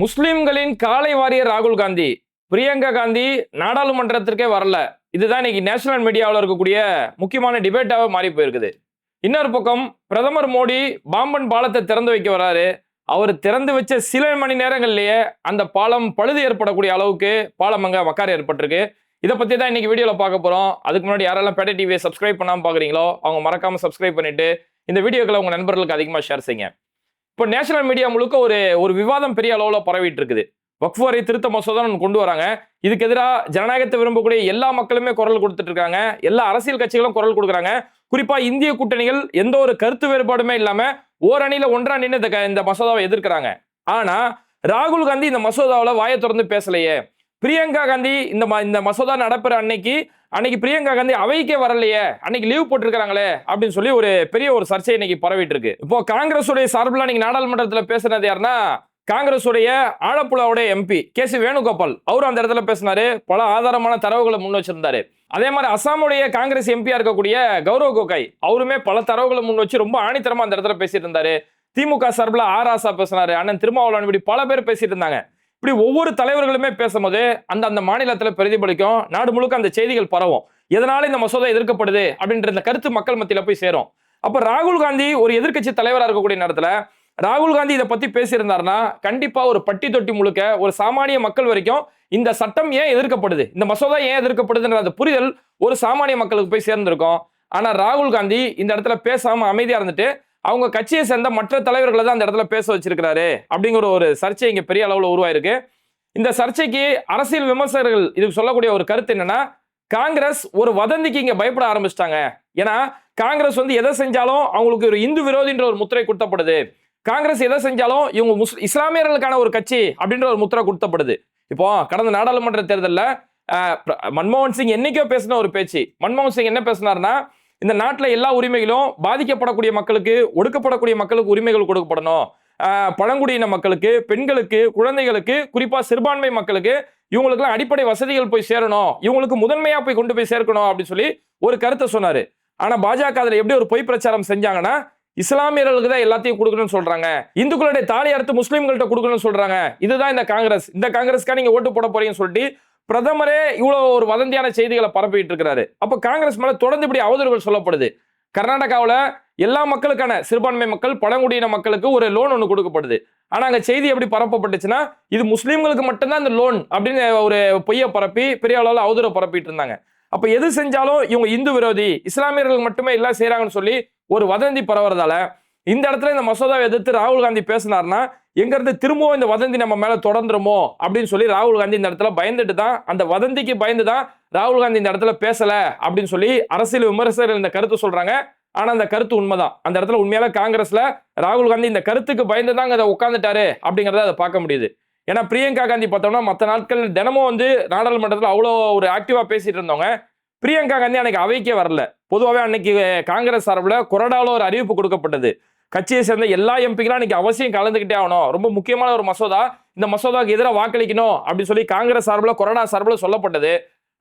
முஸ்லிம்களின் காலை வாரியர் ராகுல் காந்தி பிரியங்கா காந்தி நாடாளுமன்றத்திற்கே வரல. இதுதான் இன்னைக்கு நேஷனல் மீடியாவில் இருக்கக்கூடிய முக்கியமான டிபேட்டாக மாறி போயிருக்குது. இன்னொரு பக்கம் பிரதமர் மோடி பாம்பன் பாலத்தை திறந்து வைக்க வராரு. அவர் திறந்து வச்ச சில மணி நேரங்கள்லேயே அந்த பாலம் பழுது ஏற்படக்கூடிய அளவுக்கு பாலம் அங்கே மக்கார் ஏற்பட்டிருக்கு. இதை பற்றி தான் இன்னைக்கு வீடியோவில் பார்க்க போகிறோம் அதுக்கு முன்னாடி யாரெல்லாம் பேட்டை டிவியை சப்ஸ்கிரைப் பண்ணாமல் பார்க்குறீங்களோ அவங்க மறக்காமல் சப்ஸ்கிரைப் பண்ணிவிட்டு இந்த வீடியோக்களை உங்கள் நண்பர்களுக்கு அதிகமாக ஷேர் செய்யுங்க. இப்போ நேஷனல் மீடியா முழுக்க ஒரு ஒரு விவாதம் பெரிய அளவில் பரவிட்டு இருக்குது வக்ஃப் திருத்த மசோதா ஒன்று கொண்டு வராங்க. இதுக்கு எதிராக ஜனநாயகத்தை விரும்பக்கூடிய எல்லா மக்களுமே குரல் கொடுத்துட்டு இருக்காங்க எல்லா அரசியல் கட்சிகளும் குரல் கொடுக்குறாங்க. குறிப்பா இந்திய கூட்டணிகள் எந்த ஒரு கருத்து வேறுபாடுமே இல்லாம ஓரணியில ஒன்றா நின்று இந்த க- இந்த மசோதாவை எதிர்க்கிறாங்க. ஆனா ராகுல் காந்தி இந்த மசோதாவில் வாயை திறந்து பேசலையே. பிரியங்கா காந்தி இந்த ம- இந்த மசோதா நடப்புற அன்னைக்கு அன்னைக்கு பிரியங்கா காந்தி அவைக்கே வரலையே அன்னைக்கு லீவ் போட்டிருக்காங்களே அப்படின்னு சொல்லி ஒரு பெரிய ஒரு சர்ச்சை இன்னைக்கு பரவிட்டு இருக்கு இப்போ காங்கிரஸ் உடைய சார்பில் அன்னைக்கு நாடாளுமன்றத்தில் பேசுனது யாருன்னா காங்கிரஸ் உடைய ஆலப்புழாவுடைய எம்பி கே சி வேணுகோபால். அவரும் அந்த இடத்துல பேசினாரு பல ஆதாரமான தரவுகளை முன் வச்சிருந்தாரு. அதே மாதிரி அசாமுடைய காங்கிரஸ் எம்பியா இருக்கக்கூடிய கௌரவ் கோகாய் அவருமே பல தரவுகளை முன் வச்சு ரொம்ப ஆணித்தரமா அந்த இடத்துல பேசிட்டு இருந்தாரு. திமுக சார்பில் ஆர் ஆசா பேசினாரு அண்ணன் திருமாவளவன் இப்படி பல பேர் பேசிட்டு இருந்தாங்க. இப்படி ஒவ்வொரு தலைவர்களுமே பேசும்போது அந்த அந்த மாநிலத்தில் பிரதிபலிக்கும் நாடு முழுக்க அந்த செய்திகள் பரவும். எதனால இந்த மசோதா எதிர்க்கப்படுது அப்படின்ற இந்த கருத்து மக்கள் மத்தியில் போய் சேரும். அப்போ ராகுல் காந்தி ஒரு எதிர்க்கட்சி தலைவராக இருக்கக்கூடிய நேரத்தில் ராகுல் காந்தி இதை பத்தி பேசியிருந்தாருன்னா கண்டிப்பா ஒரு பட்டி தொட்டி முழுக்க ஒரு சாமானிய மக்கள் வரைக்கும் இந்த சட்டம் ஏன் எதிர்க்கப்படுது? இந்த மசோதா ஏன் எதிர்க்கப்படுதுன்ற அந்த புரிதல் ஒரு சாமானிய மக்களுக்கு போய் சேர்ந்திருக்கும். ஆனா ராகுல் காந்தி இந்த இடத்துல பேசாம அமைதியா இருந்துட்டு அவங்க கட்சியை சேர்ந்த மற்ற தலைவர்களை தான் அந்த இடத்துல பேச வச்சிருக்கிறாரு அப்படிங்கிற ஒரு சர்ச்சை இங்கே பெரிய அளவில் உருவாயிருக்கு. இந்த சர்ச்சைக்கு அரசியல் விமர்சகர்கள் இதுக்கு சொல்லக்கூடிய ஒரு கருத்து என்னன்னா காங்கிரஸ் ஒரு வதந்திக்கு இங்கே பயப்பட ஆரம்பிச்சிட்டாங்க. ஏன்னா காங்கிரஸ் வந்து எதை செஞ்சாலும் அவங்களுக்கு ஒரு இந்து விரோதின்ற ஒரு முத்திரை கொடுத்தப்படுது காங்கிரஸ் எதை செஞ்சாலும் இவங்க முஸ் இஸ்லாமியர்களுக்கான ஒரு கட்சி அப்படின்ற ஒரு முத்திரை கொடுத்தப்படுது இப்போ கடந்த நாடாளுமன்ற தேர்தலில் மன்மோகன் சிங் என்னைக்கோ பேசின ஒரு பேச்சு. மன்மோகன் சிங் என்ன பேசினார்னா இந்த நாட்டில் எல்லா உரிமைகளும் பாதிக்கப்படக்கூடிய மக்களுக்கு ஒடுக்கப்படக்கூடிய மக்களுக்கு உரிமைகள் கொடுக்கப்படணும். பழங்குடியின மக்களுக்கு பெண்களுக்கு குழந்தைகளுக்கு குறிப்பாக சிறுபான்மை மக்களுக்கு இவங்களுக்குலாம் அடிப்படை வசதிகள் போய் சேரணும். இவங்களுக்கு முதன்மையாக போய் கொண்டு போய் சேர்க்கணும் அப்படின்னு சொல்லி ஒரு கருத்தை சொன்னார். ஆனால் பாஜக அதில் எப்படி ஒரு பொய் பிரச்சாரம் செஞ்சாங்கன்னா இஸ்லாமியர்களுக்கு தான் எல்லாத்தையும் கொடுக்கணும்னு சொல்றாங்க. இந்துக்களுடைய தாலி அறுத்து முஸ்லீம்கள்ட்ட கொடுக்கணும்னு சொல்றாங்க. இதுதான் இந்த காங்கிரஸ். இந்த காங்கிரஸ்க்கா நீங்க ஓட்டு போட போறீங்கன்னு சொல்லிட்டு பிரதமரே இவ்வளோ ஒரு வதந்தியான செய்திகளை பரப்பிட்டு இருக்கிறாரு அப்போ காங்கிரஸ் மேலே தொடர்ந்து இப்படி அவதூறுகள் சொல்லப்படுது. கர்நாடகாவில் எல்லா மக்களுக்கான சிறுபான்மை மக்கள் பழங்குடியின மக்களுக்கு ஒரு லோன் ஒன்று கொடுக்கப்படுது. ஆனால் அங்கே செய்தி எப்படி பரப்பப்பட்டுச்சுன்னா இது முஸ்லீம்களுக்கு மட்டும்தான் இந்த லோன் அப்படின்னு ஒரு பொய்யை பரப்பி பெரிய அளவில் அவதூறை பரப்பிட்டு இருந்தாங்க அப்போ எது செஞ்சாலும் இவங்க இந்து விரோதி இஸ்லாமியர்கள் மட்டுமே எல்லாம் செய்கிறாங்கன்னு சொல்லி ஒரு வதந்தி பரவுறதால இந்த இடத்துல இந்த மசோதாவை எதிர்த்து ராகுல் காந்தி பேசினார்னா எங்கேருந்து திரும்பவும் இந்த வதந்தி நம்ம மேலே தொடர்ந்துருமோ அப்படின்னு சொல்லி ராகுல் காந்தி இந்த இடத்துல பயந்துட்டு தான் அந்த வதந்திக்கு பயந்து தான் ராகுல் காந்தி இந்த இடத்துல பேசலை அப்படின்னு சொல்லி அரசியல் விமர்சகர்கள் இந்த கருத்து சொல்கிறாங்க ஆனால் அந்த கருத்து உண்மைதான். அந்த இடத்துல உண்மையால காங்கிரஸில் ராகுல் காந்தி இந்த கருத்துக்கு பயந்து தான் அதை உட்காந்துட்டாரு அப்படிங்கிறத அதை பார்க்க முடியுது. ஏன்னா பிரியங்கா காந்தி பார்த்தோம்னா மற்ற நாட்கள் தினமும் வந்து நாடாளுமன்றத்தில் அவ்வளோ ஒரு ஆக்டிவாக பேசிட்டு இருந்தவங்க. பிரியங்கா காந்தி அன்னைக்கு அவைக்கே வரல. பொதுவாகவே அன்னைக்கு காங்கிரஸ் சார்பில் கொரடாவில் ஒரு அறிவிப்பு கொடுக்கப்பட்டது. கட்சியை சேர்ந்த எல்லா எம்பிக்கெல்லாம் இன்னைக்கு அவசியம் கலந்துக்கிட்டே ஆகணும். ரொம்ப முக்கியமான ஒரு மசோதா. இந்த மசோதாவுக்கு எதிராக வாக்களிக்கணும் அப்படின்னு சொல்லி காங்கிரஸ் சார்பில் கொரோனா சார்பில் சொல்லப்பட்டது.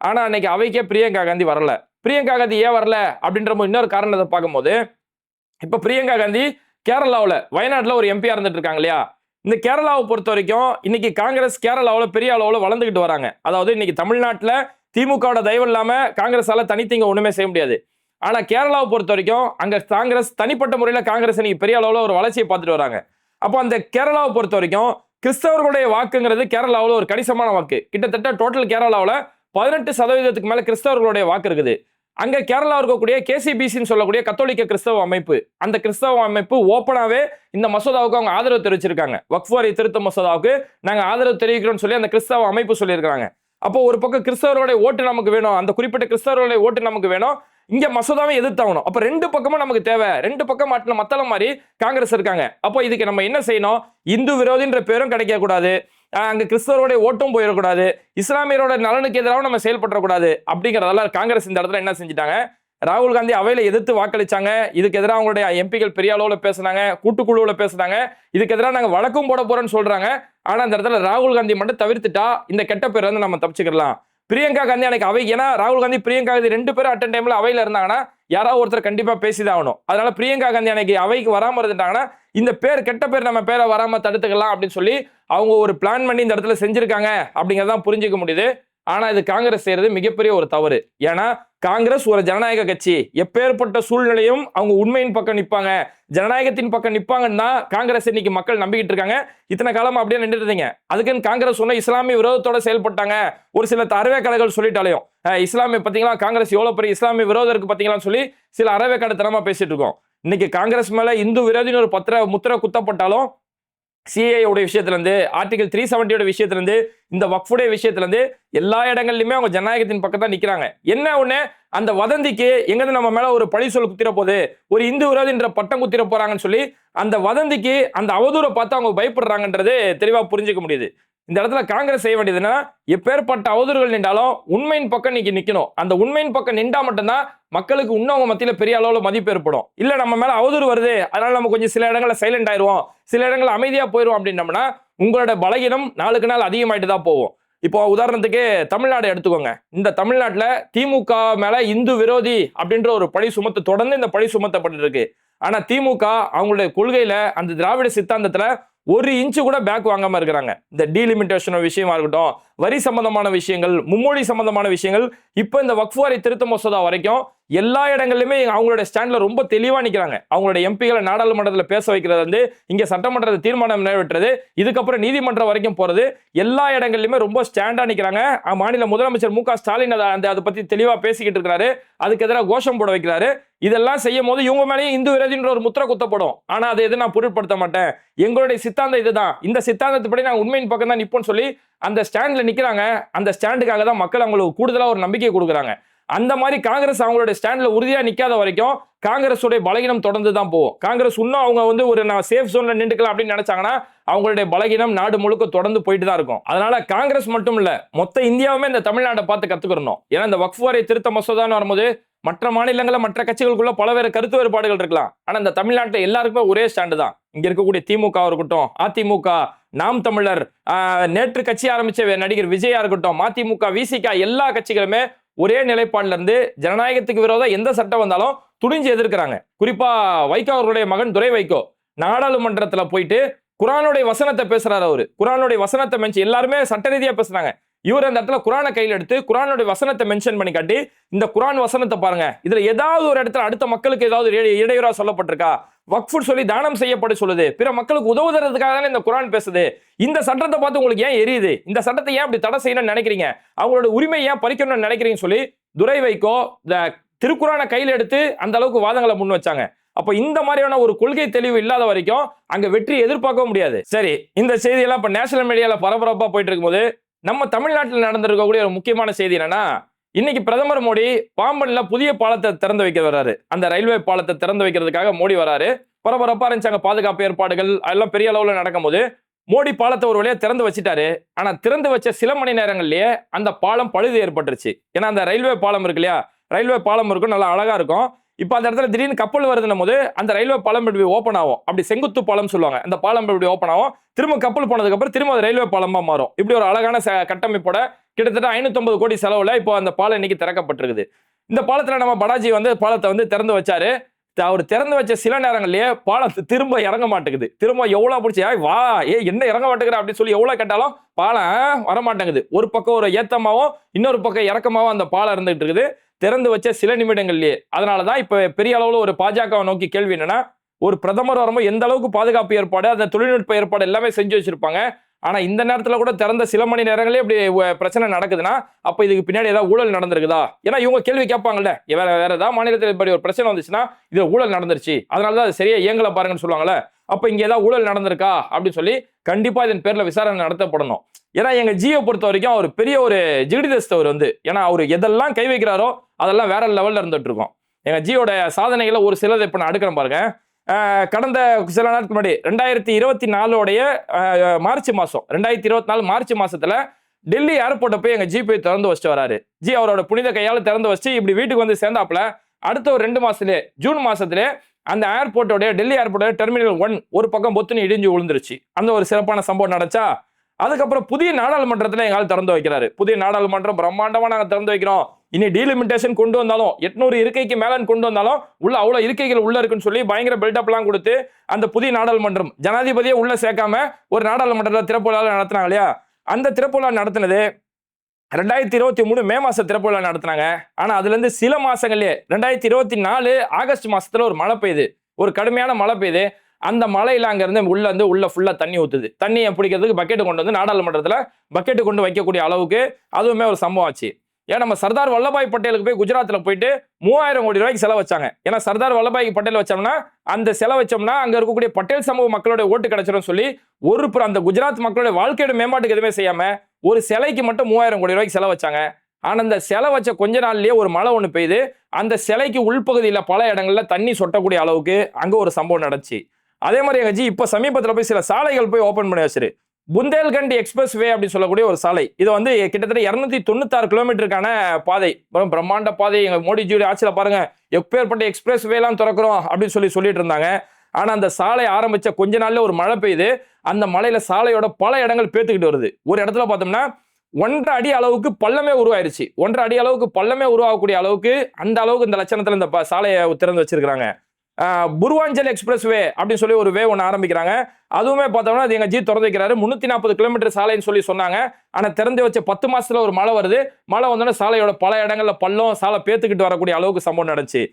ஆனால் அன்னைக்கு அவைக்கே பிரியங்கா காந்தி வரல. பிரியங்கா காந்தி ஏன் வரல அப்படின்ற இன்னொரு காரணத்தை பார்க்கும்போது இப்போ பிரியங்கா காந்தி கேரளாவில் வயநாட்டில் ஒரு எம்பியாக இருந்துட்டு இருக்காங்க இல்லையா? இந்த கேரளாவை பொறுத்த வரைக்கும் இன்னைக்கு காங்கிரஸ் கேரளாவில் பெரிய அளவில் வளர்ந்துக்கிட்டு வராங்க. அதாவது இன்னைக்கு தமிழ்நாட்டில் திமுகவோட தயவு இல்லாமல் காங்கிரஸால தனித்து இங்கே ஒன்றுமே செய்ய முடியாது. ஆனால் கேரளாவை பொறுத்த வரைக்கும் அங்கே காங்கிரஸ் தனிப்பட்ட முறையில் காங்கிரஸ் இன்னைக்கு பெரிய அளவில் ஒரு வளர்ச்சியை பார்த்துட்டு வராங்க. அப்போ அந்த கேரளாவை பொறுத்த வரைக்கும் கிறிஸ்தவர்களுடைய வாக்குங்கிறது கேரளாவில் ஒரு கணிசமான வாக்கு. கிட்டத்தட்ட டோட்டல் கேரளாவில் பதினெட்டு சதவீதத்துக்கு மேலே கிறிஸ்தவர்களுடைய வாக்கு இருக்குது. அங்கே கேரளா இருக்கக்கூடிய கேசிபிசின்னு சொல்லக்கூடிய கத்தோலிக்க கிறிஸ்தவ அமைப்பு. அந்த கிறிஸ்தவ அமைப்பு ஓப்பனாகவே இந்த மசோதாவுக்கு அவங்க ஆதரவு தெரிவிச்சிருக்காங்க. வக்ஃபாரி திருத்த மசோதாவுக்கு நாங்கள் ஆதரவு தெரிவிக்கிறோம்னு சொல்லி அந்த கிறிஸ்தவ அமைப்பு சொல்லியிருக்காங்க அப்போ ஒரு பக்கம் கிறிஸ்தவர்களுடைய ஓட்டு நமக்கு வேணும். அந்த குறிப்பிட்ட கிறிஸ்தவர்களுடைய ஓட்டு நமக்கு வேணும். இங்க மசோதாவை எதிர்த்தாகணும். அப்ப ரெண்டு பக்கமும் நமக்கு தேவை. ரெண்டு பக்கம் மாட்டின மத்தளம் மாதிரி காங்கிரஸ் இருக்காங்க. அப்போ இதுக்கு நம்ம என்ன செய்யணும்? இந்து விரோதின்ற பேரும் கிடைக்க கூடாது அங்க கிறிஸ்தவருடைய ஓட்டும் போயிடக்கூடாது. இஸ்லாமியரோட நலனுக்கு எதிராக நம்ம செயல்படக்கூடாது. அப்படிங்கிறதெல்லாம் காங்கிரஸ் இந்த இடத்துல என்ன செஞ்சுட்டாங்க? ராகுல் காந்தி அவையில எதிர்த்து வாக்களிச்சாங்க. இதுக்கு எதிராக அவங்களுடைய எம்பிகள் பெரிய அளவுல பேசுனாங்க. கூட்டுக்குழுவில் பேசுனாங்க. இதுக்கு எதிராக நாங்கள் வழக்கும் போட போறோம்னு சொல்றாங்க. ஆனா அந்த இடத்துல ராகுல் காந்தி மட்டும் தவிர்த்துட்டா இந்த கெட்ட பேர் வந்து நம்ம தப்பிச்சுக்கலாம் பிரியங்கா காந்தி அன்னைக்கு அவை ஏன்னா ராகுல் காந்தி பிரியங்கா காந்தி ரெண்டு பேரும் அட்டன் டைம்ல அவையில இருந்தாங்கன்னா யாராவது ஒருத்தர் கண்டிப்பா பேசிதான் ஆகணும். அதனால பிரியங்கா காந்தி அன்னைக்கு அவைக்கு வராம இருந்துட்டாங்கன்னா இந்த பேர் கெட்ட பேர் நம்ம பேரை வராம தடுத்துக்கலாம் அப்படின்னு சொல்லி அவங்க ஒரு பிளான் பண்ணி இந்த இடத்துல செஞ்சிருக்காங்க அப்படிங்கிறதான் புரிஞ்சுக்க முடியுது. ஆனா இது காங்கிரஸ் செய்யறது மிகப்பெரிய ஒரு தவறு. ஏன்னா காங்கிரஸ் ஒரு ஜனநாயக கட்சி. எப்பேற்பட்ட சூழ்நிலையும் அவங்க உண்மையின் பக்கம் நிற்பாங்க ஜனநாயகத்தின் பக்கம் நிற்பாங்கன்னா காங்கிரஸ் இன்னைக்கு மக்கள் நம்பிக்கிட்டு இருக்காங்க. இத்தனை காலம் அப்படியே நின்றுட்டு இருந்தீங்க. அதுக்குன்னு காங்கிரஸ் சொன்ன இஸ்லாமிய விரோதத்தோட செயல்பட்டாங்க. ஒரு சில அறவேக்கடைகள் சொல்லிட்டாலையும். இஸ்லாமிய பாத்தீங்களா காங்கிரஸ் எவ்வளவு பெரிய இஸ்லாமிய விரோதம் இருக்கு சொல்லி சில அறவேக்கடைத்தனமா பேசிட்டு இருக்கோம். இன்னைக்கு காங்கிரஸ் மேல இந்து விரோதின்னு ஒரு பத்திர முத்திரை குத்தப்பட்டாலும் சிஏ விஷயத்துலேருந்து ஆர்டிகல் த்ரீ செவன்ட்டியோட விஷயத்துலேருந்து இந்த வக்ஃபுடைய விஷயத்துலேருந்து எல்லா இடங்கள்லையுமே அவங்க ஜனநாயகத்தின் பக்கம் தான் என்ன ஒன்று அந்த வதந்திக்கு எங்கிருந்து நம்ம மேலே ஒரு பழி சொல் குத்திர போகுது? ஒரு இந்து விரோதின்ற பட்டம் குத்திர போகிறாங்கன்னு சொல்லி அந்த வதந்திக்கு அந்த அவதூறை பார்த்து அவங்க பயப்படுறாங்கன்றது தெளிவாக புரிஞ்சுக்க முடியுது. இந்த இடத்துல காங்கிரஸ் செய்ய வேண்டியது என்னன்னா எப்பேற்பட்ட அவதூறுகள் நின்றாலும் உண்மையின் பக்கம் நீங்க நிக்கணும். அந்த உண்மையின் பக்கம் நின்றா மட்டும்தான் மக்களுக்கு இன்னும் மத்தியில பெரிய அளவுல மதிப்பு ஏற்படும். இல்ல நம்ம மேல அவதூறு வருது. அதனால நம்ம கொஞ்சம் சில இடங்கள்ல சைலண்ட் ஆயிருவோம். சில இடங்கள்ல அமைதியா போயிருவோம் அப்படின்னம்னா உங்களோட பலகீனம் நாளுக்கு நாள் அதிகமாயிட்டு தான் போவோம் இப்போ உதாரணத்துக்கு தமிழ்நாடு எடுத்துக்கோங்க. இந்த தமிழ்நாட்டுல திமுக மேல இந்து விரோதி அப்படின்ற ஒரு பழி சுமத்து தொடர்ந்து இந்த பழி சுமத்தப்பட்டு இருக்கு. ஆனா திமுக அவங்களுடைய கொள்கையில அந்த திராவிட சித்தாந்தத்துல ஒரு இன்ச்சு கூட பேக் வாங்காமல் இருக்கிறாங்க. இந்த டீலிமிட்டேஷன் விஷயமா இருக்கட்டும் வரி சம்பந்தமான விஷயங்கள் மும்மொழி சம்பந்தமான விஷயங்கள் இப்போ இந்த வக்ஃபுவாரி திருத்த மசோதா வரைக்கும் எல்லா இடங்கள்லையுமே அவங்களோட ஸ்டாண்டில் ரொம்ப தெளிவாக நிற்கிறாங்க அவங்களோட எம்பிகளை நாடாளுமன்றத்தில் பேச வைக்கிறது வந்து இங்கே சட்டமன்றத்தை தீர்மானம் நிறைவேற்றுறது இதுக்கப்புறம் நீதிமன்றம் வரைக்கும் போகிறது எல்லா இடங்கள்லையுமே ரொம்ப ஸ்டாண்டாக நிற்கிறாங்க மாநில முதலமைச்சர் மு க ஸ்டாலின் அதை அந்த அதை பற்றி தெளிவாக பேசிக்கிட்டு இருக்கிறாரு. அதுக்கு எதிராக கோஷம் போட வைக்கிறாரு. இதெல்லாம் செய்யும் போது இவங்க மேலேயும் இந்து விரோதின்ற ஒரு முத்திரை குத்தப்படும். ஆனால் அதை எது நான் பொருட்படுத்த மாட்டேன்? எங்களுடைய சித்தாந்தம் இதுதான். இந்த சித்தாந்தத்துப்படி நான் உண்மையின் பக்கம் தான் நிப்போம்னு சொல்லி அந்த ஸ்டாண்டில் நிற்கிறாங்க அந்த ஸ்டாண்டுக்காக தான் மக்கள் அவங்களுக்கு கூடுதலாக ஒரு நம்பிக்கை கொடுக்குறாங்க. அந்த மாதிரி காங்கிரஸ் அவங்களுடைய ஸ்டாண்டில் உறுதியாக நிற்காத வரைக்கும் காங்கிரஸுடைய பலகீனம் தொடர்ந்து தான் போகும். காங்கிரஸ் இன்னும் அவங்க வந்து ஒரு நான் சேஃப் ஜோனில் நின்றுக்கலாம் அப்படின்னு நினச்சாங்கன்னா அவங்களுடைய பலகீனம் நாடு முழுக்க தொடர்ந்து போயிட்டு தான் இருக்கும். அதனால காங்கிரஸ் மட்டும் இல்லை மொத்த இந்தியாவுமே இந்த தமிழ்நாட்டை பார்த்து கற்றுக்கிறணும் ஏன்னா இந்த வக்ஃப் வாரிய திருத்த மசோதான்னு வரும்போது மற்ற மாநிலங்களில் மற்ற கட்சிகளுக்குள்ள பலவேறு கருத்து வேறுபாடுகள் இருக்கலாம். ஆனால் இந்த தமிழ்நாட்டில் எல்லாருக்குமே ஒரே ஸ்டாண்டு தான். இங்கே இருக்கக்கூடிய திமுக இருக்கட்டும் அதிமுக நாம் தமிழர் நேற்று கட்சி ஆரம்பிச்ச நடிகர் விஜயா இருக்கட்டும் மதிமுக விசிக எல்லா கட்சிகளுமே ஒரே நிலைப்பாடுல இருந்து ஜனநாயகத்துக்கு விரோதம் எந்த சட்டம் வந்தாலும் துணிஞ்சு எதிர்க்கிறாங்க. குறிப்பா வைகோ அவர்களுடைய மகன் துரை வைகோ நாடாளுமன்றத்துல போயிட்டு குரானுடைய வசனத்தை பேசுறாரு அவரு. குரானுடைய வசனத்தை மென்ஷன் எல்லாருமே சட்ட ரீதியா பேசுறாங்க. இவர் அந்த இடத்துல குரானை கையில் எடுத்து குரானுடைய வசனத்தை மென்ஷன் பண்ணி காட்டி இந்த குரான் வசனத்தை பாருங்க. இதுல ஏதாவது ஒரு இடத்துல அடுத்த மக்களுக்கு ஏதாவது இடையூறா சொல்லப்பட்டிருக்கா? வக்ஃபுட் சொல்லி தானம் செய்யப்பட சொல்லுது. பிற மக்களுக்கு உதவுறதுக்காக தானே இந்த குரான் பேசுது. இந்த சட்டத்தை பார்த்து உங்களுக்கு ஏன் எரியுது? இந்த சட்டத்தை ஏன் அப்படி தடை செய்யணும்னு நினைக்கிறீங்க? அவங்களோட உரிமை ஏன் பறிக்கணும்னு நினைக்கிறீங்கன்னு சொல்லி துரை வைக்கோ இந்த திருக்குறானை கையில் எடுத்து அந்த அளவுக்கு வாதங்களை முன் வச்சாங்க. அப்ப இந்த மாதிரியான ஒரு கொள்கை தெளிவு இல்லாத வரைக்கும் அங்க வெற்றி எதிர்பார்க்கவும் முடியாது. சரி இந்த செய்தியெல்லாம் இப்ப நேஷனல் மீடியால பரபரப்பா போயிட்டு இருக்கும்போது நம்ம தமிழ்நாட்டில் நடந்திருக்கக்கூடிய ஒரு முக்கியமான செய்தி என்னன்னா இன்னைக்கு பிரதமர் மோடி பாம்பன்ல புதிய பாலத்தை திறந்து வைக்க வர்றாரு. அந்த ரயில்வே பாலத்தை திறந்து வைக்கிறதுக்காக மோடி வராரு. பரபரப்பா இருந்துச்சாங்க பாதுகாப்பு ஏற்பாடுகள் எல்லாம் பெரிய அளவில் நடக்கும்போது மோடி பாலத்தை ஒரு வழியா திறந்து வச்சிட்டாரு. ஆனா திறந்து வச்ச சில மணி நேரங்கள்லயே அந்த பாலம் பழுது ஏற்பட்டுருச்சு. ஏன்னா அந்த ரயில்வே பாலம் இருக்கு இல்லையா? ரயில்வே பாலம் இருக்கும் நல்லா அழகா இருக்கும். இப்போ அந்த இடத்துல திடீர்னு கப்பல் வருதுன்னும் போது அந்த ரயில்வே பாலம் இப்படி ஓப்பன் ஆகும். அப்படி செங்குத்து பாலம் சொல்லுவாங்க. அந்த பாலம் இப்படி ஓப்பன் ஆகும். திரும்ப கப்பல் போனதுக்கப்புறம் திரும்ப அது ரயில்வே பாலமாக மாறும். இப்படி ஒரு அழகான கட்டமைப்போட கிட்டத்தட்ட 550 கோடி செலவுல இப்போ அந்த பாலம் இன்னைக்கு திறக்கப்பட்டிருக்குது. இந்த பாலத்தில் நம்ம படாஜி வந்து பாலத்தை வந்து திறந்து வச்சாரு. த- அவர் திறந்து வச்ச சில நேரங்கள்லயே பாலம் திரும்ப இறங்க மாட்டேங்குது. திரும்ப எவ்வளோ பிடிச்சி "ஏய், வா ஏ என்ன இறங்க மாட்டேங்கிற? அப்படின்னு சொல்லி எவ்வளோ கேட்டாலும் பாலம் வர மாட்டேங்குது ஒரு பக்கம் ஒரு ஏத்தமாவும் இன்னொரு பக்கம் இறக்கமாவும் அந்த பாலம் இருந்துகிட்டு இருக்குது. திறந்து வச்ச சில நிமிடங்கள்லயே. அதனால தான் இப்போ பெரிய அளவில் ஒரு பாஜகவை நோக்கி கேள்வி என்னன்னா ஒரு பிரதமர் வரும்போது எந்த அளவுக்கு பாதுகாப்பு ஏற்பாடு அந்த தொழில்நுட்ப ஏற்பாடு எல்லாமே செஞ்சு வச்சிருப்பாங்க. ஆனால் இந்த நேரத்தில் கூட திறந்த சில மணி நேரங்களே இப்படி பிரச்சனை நடக்குதுன்னா அப்போ இதுக்கு பின்னாடி ஏதாவது ஊழல் நடந்திருக்குதா? ஏன்னா இவங்க கேள்வி கேட்பாங்கல்ல. வேற வேற ஏதாவது மாநிலத்தில் இப்படி ஒரு பிரச்சனை வந்துச்சுன்னா இது ஊழல் நடந்துருச்சு. அதனால தான் அது சரியா இயங்கலை பாருங்கன்னு சொல்லுவாங்கல்ல. அப்போ இங்கே ஏதாவது ஊழல் நடந்திருக்கா? அப்படின்னு சொல்லி கண்டிப்பாக இதன் பேரில் விசாரணை நடத்தப்படணும். ஏன்னா எங்கள் ஜியோ பொறுத்த வரைக்கும் அவர் பெரிய ஒரு ஜிகிடிதஸ்தவர் வந்து. ஏன்னா அவர் எதெல்லாம் கை வைக்கிறாரோ அதெல்லாம் வேற லெவலில் இருந்துட்டு இருக்கோம் எங்கள் ஜியோட சாதனைகளை ஒரு சிலதை இப்போ நான் அடுக்கிறேன் பாருங்க. கடந்த சில நாட்கள் முன்னாடி ரெண்டாயிரத்தி இருபத்தி நாலோடைய மார்ச் மாதம் ரெண்டாயிரத்தி இருபத்தி நாலு மார்ச் மாதத்தில் டெல்லி ஏர்போர்ட்டை போய் எங்கள் ஜி போய் திறந்து வச்சுட்டு வராரு. ஜி அவரோட புனித கையால் திறந்து வச்சு இப்படி வீட்டுக்கு வந்து சேர்ந்தாப்புல அடுத்த ஒரு ரெண்டு மாசத்துலேயே ஜூன் மாசத்துலேயே அந்த ஏர்போர்ட்டோடைய டெல்லி ஏர்போர்ட்டோட டெர்மினல் ஒன் ஒரு பக்கம் பொத்துன்னு இடிஞ்சு விழுந்துருச்சு. அந்த ஒரு சிறப்பான சம்பவம் நடச்சா அதுக்கப்புறம் புதிய நாடாளுமன்றத்தில் எங்களால் திறந்து வைக்கிறாரு. புதிய நாடாளுமன்றம் பிரம்மாண்டமாக நாங்கள் திறந்து வைக்கிறோம். இனி டீலிமிட்டேஷன் கொண்டு வந்தாலும் எட்நூறு இருக்கைக்கு மேலே கொண்டு வந்தாலும் உள்ள அவ்வளோ இருக்கைகள் உள்ள இருக்குன்னு சொல்லி பயங்கர பில்டப்லாம் கொடுத்து அந்த புதிய நாடாளுமன்றம் ஜனாதிபதியே உள்ள சேர்க்காம ஒரு நாடாளுமன்றத்தில் திறப்பு விழா இல்லையா? அந்த திறப்பு விழா நடத்தினது ரெண்டாயிரத்தி இருபத்தி மூணு மே மாசம் திறப்பு விழா நடத்தினாங்க. ஆனா அதுல இருந்து சில மாசங்கள்லயே ரெண்டாயிரத்தி இருபத்தி நாலு ஆகஸ்ட் மாசத்துல ஒரு மழை பெய்யுது. ஒரு கடுமையான மழை பெய்யுது. அந்த மழையில அங்க இருந்து உள்ள வந்து உள்ள ஃபுல்லா தண்ணி ஊத்துது. தண்ணியை பிடிக்கிறதுக்கு பக்கெட்டு கொண்டு வந்து நாடாளுமன்றத்துல பக்கெட்டு கொண்டு வைக்கக்கூடிய அளவுக்கு அதுவுமே ஒரு சம்பவம் ஆச்சு. ஏன் நம்ம சர்தார் வல்லபாய் பட்டேலுக்கு போய் குஜராத்தில் போயிட்டு மூவாயிரம் கோடி ரூபாய்க்கு செலவு வச்சாங்க ஏன்னா சர்தார் வல்லபாய் பட்டேல் வச்சோம்னா அந்த செலவு வச்சோம்னா அங்கே இருக்கக்கூடிய பட்டேல் சமூக மக்களோட ஓட்டு கிடைச்சிடும் சொல்லி ஒரு புறம் அந்த குஜராத் மக்களோட வாழ்க்கையோட மேம்பாட்டுக்கு எதுவுமே செய்யாமல் ஒரு சிலைக்கு மட்டும் மூவாயிரம் கோடி ரூபாய்க்கு செலவு வச்சாங்க ஆனால் அந்த சிலை வச்ச கொஞ்ச நாள்லயே ஒரு மழை ஒன்று பெய்யுது அந்த சிலைக்கு உள்பகுதியில் பல இடங்களில் தண்ணி சொட்டக்கூடிய அளவுக்கு அங்கே ஒரு சம்பவம் நடந்துச்சு. அதே மாதிரி எங்கஜி இப்போ சமீபத்தில் போய் சில சாலைகள் போய் ஓப்பன் பண்ணி வச்சிரு. புந்தேல்கண்ட் எக்ஸ்பிரஸ் வே அப்படின்னு சொல்லக்கூடிய ஒரு சாலை. இது வந்து கிட்டத்தட்ட இரநூத்தி தொண்ணூத்தாறு கிலோமீட்டருக்கான பாதை. பிரம்மாண்ட பாதை. எங்க மோடிஜியோட ஆட்சியில் பாருங்க. எப்பேற்பட்ட எக்ஸ்பிரஸ் வேலாம் திறக்கிறோம் அப்படின்னு சொல்லி சொல்லிட்டு இருந்தாங்க. ஆனா அந்த சாலை ஆரம்பிச்ச கொஞ்ச நாள்ல ஒரு மழை பெய்யுது. அந்த மலையில சாலையோட பல இடங்கள் பேத்துக்கிட்டு வருது. ஒரு இடத்துல பார்த்தோம்னா ஒன்றரை அடி அளவுக்கு பள்ளமே உருவாயிருச்சு. ஒன்றரை அடி அளவுக்கு பள்ளமே உருவாகக்கூடிய அளவுக்கு அந்த அளவுக்கு இந்த லட்சணத்துல இந்த ப- சாலையை திறந்து வச்சிருக்கிறாங்க. புருவாஞ்சல் எக்ஸ்பிரஸ் வே அப்படின்னு சொல்லி ஒரு வே ஒன்று ஆரம்பிக்கிறாங்க. அதுவுமே பார்த்தோம்னா அது எங்க ஜி திறந்து வைக்கிறாரு முன்னூத்தி நாற்பது கிலோமீட்டர் சாலைன்னு சொல்லி சொன்னாங்க. ஆனா திறந்து வச்ச பத்து மாசத்துல ஒரு மழை வருது. மழை வந்தோடனே சாலையோட பல இடங்கள்ல பள்ளம் சாலை பேத்துக்கிட்டு வரக்கூடிய அளவுக்கு சம்பவம் நடந்துச்சு.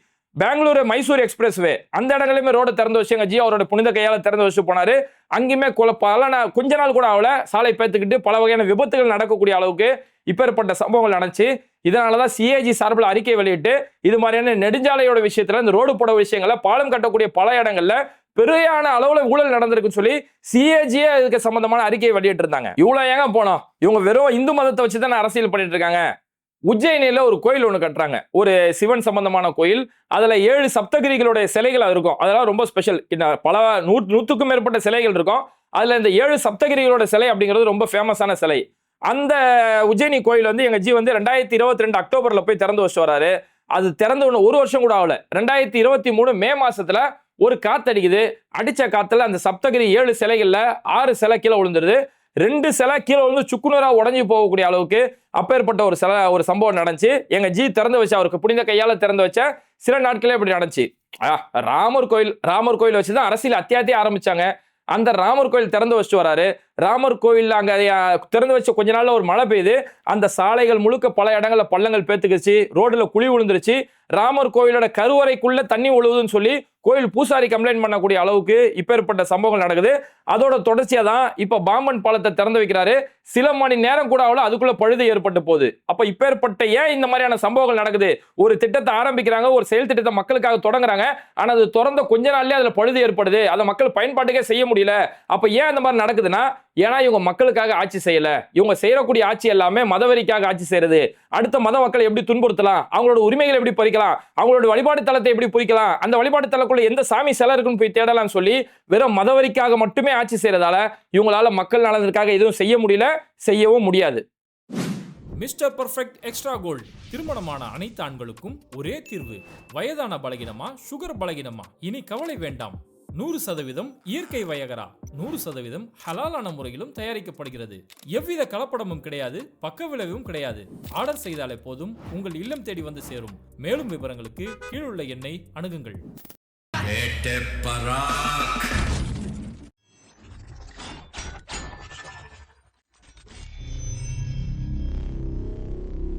Bengaluru Mysore expressway. அந்த இடங்களையுமே ரோடு திறந்து வச்சு எங்க ஜி அவரோட புனித கையால திறந்து வச்சு போனாரு. அங்கேயுமே கொல பல கொஞ்ச நாள் கூட ஆகல. சாலை பேத்துக்கிட்டு பல வகையான விபத்துகள் நடக்கக்கூடிய அளவுக்கு இப்பேற்பட்ட சம்பவங்கள் நடந்துச்சு. இதனாலதான் சிஏஜி சார்பில் அறிக்கை வெளியிட்டு இது மாதிரியான நெடுஞ்சாலையோட விஷயத்துல இந்த ரோடு போட விஷயங்களை பாலம் கட்டக்கூடிய பல இடங்கள்ல பெரியான அளவுல ஊழல் நடந்திருக்குன்னு சொல்லி சிஏஜியே இதுக்கு சம்பந்தமான அறிக்கையை வெளியிட்டு இருந்தாங்க இவ்வளவு ஏங்க போனோம்? இவங்க வெறும் இந்து மதத்தை வச்சு தானே அரசியல் பண்ணிட்டு இருக்காங்க. உஜ்ஜயினியில ஒரு கோயில் ஒன்று கட்டுறாங்க. ஒரு சிவன் சம்பந்தமான கோயில். அதுல ஏழு சப்தகிரிகளுடைய சிலைகள் இருக்கும். அதெல்லாம் ரொம்ப ஸ்பெஷல் பல நூ நூற்றுக்கும் மேற்பட்ட சிலைகள் இருக்கும். அதுல இந்த ஏழு சப்தகிரிகளோட சிலை அப்படிங்கிறது ரொம்ப ஃபேமஸான சிலை. அந்த உஜ்ஜயினி கோயில் வந்து எங்க ஜி வந்து ரெண்டாயிரத்தி இருபத்தி ரெண்டு அக்டோபர்ல போய் திறந்து வச்சு வராரு. அது திறந்து ஒன்று ஒரு வருஷம் கூட ஆகல. ரெண்டாயிரத்தி இருபத்தி மூணு மே மாசத்துல ஒரு காத்தடிக்குது அடிச்ச காத்துல அந்த சப்தகிரி ஏழு சிலைகள்ல ஆறு சிலை கீழே விழுந்துருது. ரெண்டு சிலை கீழே விழுந்து சுக்குநூறா உடஞ்சி போகக்கூடிய அளவுக்கு அப்பேற்பட்ட ஒரு சில ஒரு சம்பவம் நடந்துச்சு. எங்க ஜி திறந்து வச்சு அவருக்கு புனித கையால திறந்து வச்ச சில நாட்களே இப்படி நடந்துச்சு. ராமர் கோயில் ராமர் கோயில் வச்சு தான் அரசியல் அத்தியாத்தியே ஆரம்பிச்சாங்க. அந்த ராமர் கோயில் திறந்து வச்சுட்டு வராரு. ராமர் கோயில் அங்கே திறந்து வச்ச கொஞ்ச நாளில் ஒரு மழை பெய்யுது. அந்த சாலைகள் முழுக்க பல இடங்களில் பள்ளங்கள் பேத்துக்குச்சு ரோட்டில் குழி விழுந்துருச்சு. ராமர் கோயிலோட கருவறைக்குள்ள தண்ணி உழுவுதுன்னு சொல்லி கோயில் பூசாரி கம்ப்ளைண்ட் பண்ணக்கூடிய அளவுக்கு இப்பேற்பட்ட சம்பவங்கள் நடக்குது. அதோட தொடர்ச்சியா தான் இப்ப பாம்பன் பாலத்தை திறந்து வைக்கிறாரு. சில மணி நேரம் கூட அவ்வளோ அதுக்குள்ள பழுது ஏற்பட்டு போகுது. அப்ப இப்பேற்பட்ட ஏன் இந்த மாதிரியான சம்பவங்கள் நடக்குது? ஒரு திட்டத்தை ஆரம்பிக்கிறாங்க ஒரு செயல் திட்டத்தை மக்களுக்காக தொடங்குறாங்க. ஆனா அது திறந்த கொஞ்ச நாள்லயே அதுல பழுது ஏற்படுது. அதை மக்கள் பயன்பாட்டுக்கே செய்ய முடியல. அப்ப ஏன் இந்த மாதிரி நடக்குதுன்னா ஏன்னா இவங்க மக்களுக்காக ஆட்சி செய்யலை. இவங்க செய்யக்கூடிய ஆட்சி எல்லாமே மதவெறிக்காக ஆட்சி செய்யறது. அடுத்த மத மக்களை எப்படி துன்புறுத்தலாம்? அவங்களோட உரிமைகளை எப்படி பறிக்கலாம்? அவங்களோட வழிபாடு தளத்தை எப்படி பொறிக்கலாம் அந்த வழிபாடு தளக்குள்ள எந்த சாமி சிலை இருக்குன்னு போய் தேடலாம்னு சொல்லி வெறும் மதவெறிக்காக மட்டுமே ஆட்சி செய்யறதால இவங்களால மக்கள் நலனுக்காக எதுவும் செய்ய முடியல செய்யவும் முடியாது. Mister perfect extra gold. திருமணமான அனைத்து ஆண்களுக்கும் ஒரே தீர்வு. வயதான பலகினமா? சுகர் பலகினமா? இனி கவலை வேண்டாம். நூறு சதவீதம் இயற்கை வயகரா. நூறு சதவீதம் ஹலாலான முறையிலும் தயாரிக்கப்படுகிறது. எவ்வித கலப்படமும் கிடையாது பக்க விளைவும் கிடையாது. ஆர்டர் செய்தாலே போதும் உங்கள் இல்லம் தேடி வந்து சேரும். மேலும் விவரங்களுக்கு கீழுள்ள எண்ணை அணுகுங்கள்.